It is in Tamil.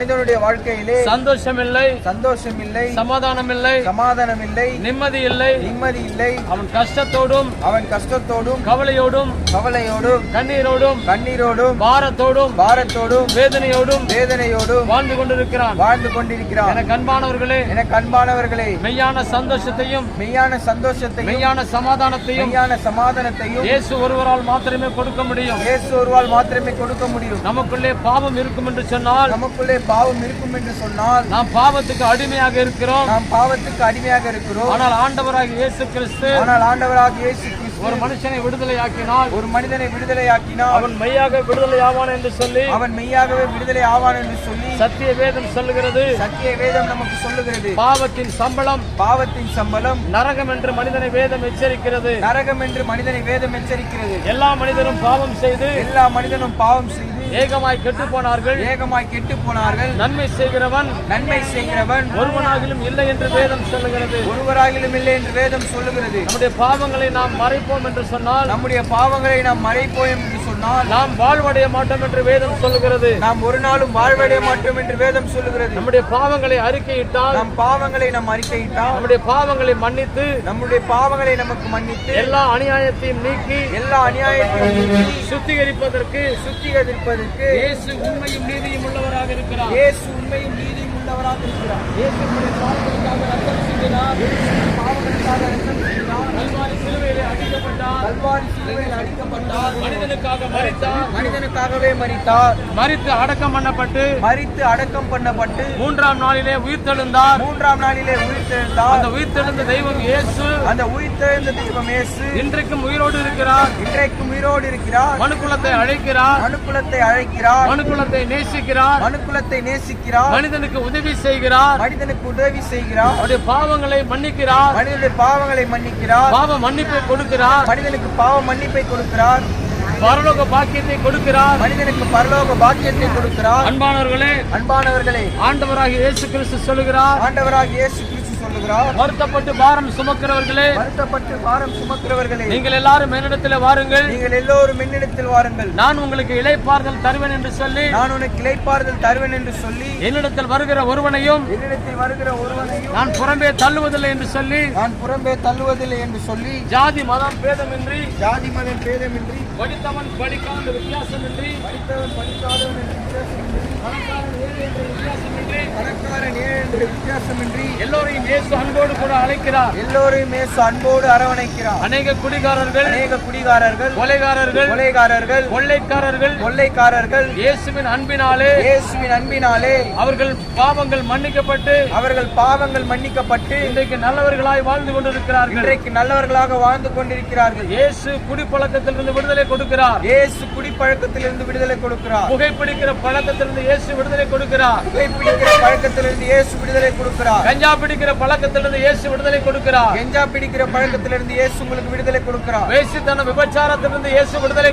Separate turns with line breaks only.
மனிதனுடைய வாழ்க்கையிலே
சந்தோஷம் இல்லை
சந்தோஷம் இல்லை
சமாதானம் இல்லை
சமாதானம் இல்லை
நிம்மதி இல்லை.
நிம்மதி இல்லை
அவன் கஷ்டத்தோடும்
அவன் கஷ்டத்தோடும்
கவலையோடும்
கவலையோடும்
கண்ணீரோடும்
கண்ணீரோடும்
பாரத்தோடும்
பாரத்தோடும்
வேதனையோடும்
வேதனையோடும்
வாழ்ந்து கொண்டிருக்கிறான்.
வாழ்ந்து கொண்டிருக்கிறான்.
எனக்கு அன்பானவர்களே
எனக்கு அன்பானவர்களே
மெய்யான சந்தோஷத்தையும்
மெய்யான சந்தோஷத்தையும்
மெய்யான சமாதானத்தையும்
மெய்யான சமாதானத்தையும்
இயேசு ஒருவரால் மாத்திரமே கொடுக்க முடியும்.
இயேசு ஒருவால் மாத்திரமே கொடுக்க முடியும்.
நமக்குள்ளே பாவம் இருக்கும் என்று சொன்னால்
நமக்குள்ளே பாவம் இருக்கும் என்று சொன்னால்
நாம் பாவத்துக்கு அடிமையாக இருக்கிறோம்.
நாம் பாவத்துக்கு அடிமையாக இருக்கிறோம்.
ஆனால் ஆண்டவராகிய இயேசு கிறிஸ்து
ஆனால் ஆண்டவராக இயேசு கிறிஸ்து
ஒரு மனுஷனை விடுதலையாக்கினால்
ஒரு மனிதனை விடுதலையாக்கினால்
அவன் மெய்யாக விடுதலை ஆவான் என்று சொல்லி
அவன் மெய்யாகவே விடுதலை ஆவான் என்று சொல்லி
சத்திய வேதம் சொல்லுகிறது.
சத்திய வேதம் நமக்கு சொல்லுகிறது.
பாவத்தின் சம்பளம்
பாவத்தின் சம்பளம்
நரகம் என்று மனிதனை வேதம் எச்சரிக்கிறது.
நரகம் என்று மனிதனை வேதம் எச்சரிக்கிறது.
எல்லா மனிதரும் பாவம் செய்து
எல்லா மனிதனும் பாவம் செய்து
ஏகமாய் கெட்டு போனார்கள்
ஏகமாய் கெட்டு போனார்கள்
நன்மை செய்கிறவன்
நன்மை செய்கிறவன்
ஒருவனாகிலும் இல்லை என்று வேதம் சொல்லுகிறது.
ஒருவராகிலும் இல்லை என்று வேதம் சொல்லுகிறது.
நம்முடைய பாவங்களை நாம் மறைப்போம் என்று சொன்னால்
நம்முடைய பாவங்களை நாம் மறைப்போம் என்று சொன்னால்
நாம் வாழ்வடைய மாட்டோம் என்று வேதம் சொல்லுகிறது.
நாம் ஒரு நாளும் வாழ்வடைய மாட்டோம் என்று வேதம் சொல்லுகிறது.
நம்முடைய பாவங்களை அறிக்கையிட்டால்
நம் பாவங்களை நாம் அறிக்கையிட்டால்
நம்முடைய பாவங்களை மன்னித்து
நம்முடைய பாவங்களை நமக்கு மன்னித்து
எல்லா அநியாயத்தையும் நீக்கி
எல்லா அநியாயத்தையும்
சுத்திகரிப்பதற்கு
சுத்திகரிப்பதற்கு
இயேசு உண்மையும் நீதியும் உள்ளவராக இருக்கிறார்.
இயேசு உண்மையும் நீதியும் உள்ளவராக இருக்கிறார்.
இயேசு பாவங்களுக்காக ரத்தம் சிந்தினார்.
பாவங்களுக்காக ரத்தம் சிந்தினார்.
கல்வாரி சிலுவையிலே அடிக்கப்பட்டார்
கல்வாரி சிலுவையில் அடிக்கப்பட்டார்.
மனிதனுக்காக மரித்தார்
மனிதனுக்காகவே மரித்தார்
மரித்து அடக்கம் பண்ணப்பட்டு
மரித்து அடக்கம் பண்ணப்பட்டு
மூன்றாம் நாளிலே உயிர்த்தெழுந்தார்
மூன்றாம் நாளிலே உயிர்த்தெழுந்தார்
அந்த உயிர்த்தெழுந்த தெய்வம் இயேசு.
அந்த உயிர்த்தெழுந்த தெய்வம் இயேசு.
இன்றைக்கும் உயிரோடு இருக்கிறார்.
இன்றைக்கும் உயிரோடு இருக்கிறார்.
மனுக்குலத்தை அழைக்கிறார்.
மனுக்குலத்தை அழைக்கிறார்.
மனுக்குலத்தை நேசிக்கிறார்.
மனுக்குலத்தை நேசிக்கிறார்.
மனிதனுக்கு உதவி செய்கிறார்.
மனிதனுக்கு உதவி செய்கிறார்.
அவருடைய பாவங்களை மன்னிக்கிறார்.
மனிதனுடைய பாவங்களை மன்னிக்கிறார்.
பாவ மன்னிப்பை கொடுக்கிறார்.
மனிதனுக்கு பாவ மன்னிப்பை கொடுக்கிறார்.
பரலோக பாக்கியத்தை கொடுக்கிறார்.
மனிதனுக்கு பரலோக பாக்கியத்தை கொடுக்கிறார்.
அன்பானவர்களே
அன்பானவர்களே
ஆண்டவராகிய இயேசு கிறிஸ்து சொல்லுகிறார்.
ஆண்டவராக இயேசு சொல்லுகிறார்
வருத்தப்பட்டு பாரம் சுமக்கிறவர்களே
வருத்தப்பட்டு பாரம் சுமக்கிறவர்களே
நீங்கள் எல்லாரும் என்னிடத்தில் வாருங்கள்.
நீங்கள் எல்லோரும் என்னிடத்தில் வாருங்கள்.
நான் உங்களுக்கு இளைப்பாறுதல் தருவேன் என்று சொல்லி
நான் உனக்கு இளைப்பாறுதல் தருவேன் என்று சொல்லி
என்னிடத்தில் வருகிற ஒருவனையும்
என்னிடத்தில் வருகிற ஒருவனையும்
நான் புறம்பே தள்ளுவதில்லை என்று சொல்லி
நான் புறம்பே தள்ளுவதில்லை என்று சொல்லி
ஜாதி மதம் பேதமின்றி
ஜாதி மதம் பேதமின்றி
படித்தவன் படிக்காத வித்தியாசமின்றி
படித்தவன் படிக்காதவன் வித்தியாசமின்றி
பணக்காரன் ஏழை என்ற வித்தியாசமின்றி
பணக்காரன் என்ற வித்தியாசமின்றி
எல்லோரையும் இயேசு அன்போடு கூட அழைக்கிறார்.
எல்லோரையும் இயேசு அன்போடு அரவணைக்கிறார்.
அநேக குடிகாரர்கள்
அநேக குடிகாரர்கள்
கொலைகாரர்கள்
கொலைகாரர்கள்
கொள்ளைக்காரர்கள்
கொள்ளைக்காரர்கள்
இயேசுவின் அன்பினாலே
இயேசுவின் அன்பினாலே
அவர்கள் பாவங்கள் மன்னிக்கப்பட்டு
அவர்கள் பாவங்கள் மன்னிக்கப்பட்டு
இன்றைக்கு நல்லவர்களாய் வாழ்ந்து கொண்டிருக்கிறார்கள்.
இன்றைக்கு நல்லவர்களாக வாழ்ந்து கொண்டிருக்கிறார்கள்.
இயேசு குடிப்பழக்கத்திலிருந்து விடுதலை கொடுக்கிறார்.
இயேசு குடிப்பழக்கத்திலிருந்து விடுதலை கொடுக்கிறார்.
புகைப்பிடிக்கிற பழக்கத்திலிருந்து இயேசு விடுதலை கொடுக்கிறார்.
புகைப்பிடிக்கிற பழக்கத்திலிருந்து இயேசு விடுதலை கொடுக்கிறார்.
கஞ்சா பிடிக்கிற பழக்கத்திலிருந்து இயேசு விடுதலை கொடுக்கிறார்.
கெஞ்சா பிடிக்கிற பழக்கத்திலிருந்து இயேசு உங்களுக்கு விடுதலை கொடுக்கிறார்.
வேசித்தன விபச்சாரத்திலிருந்து இயேசு விடுதலை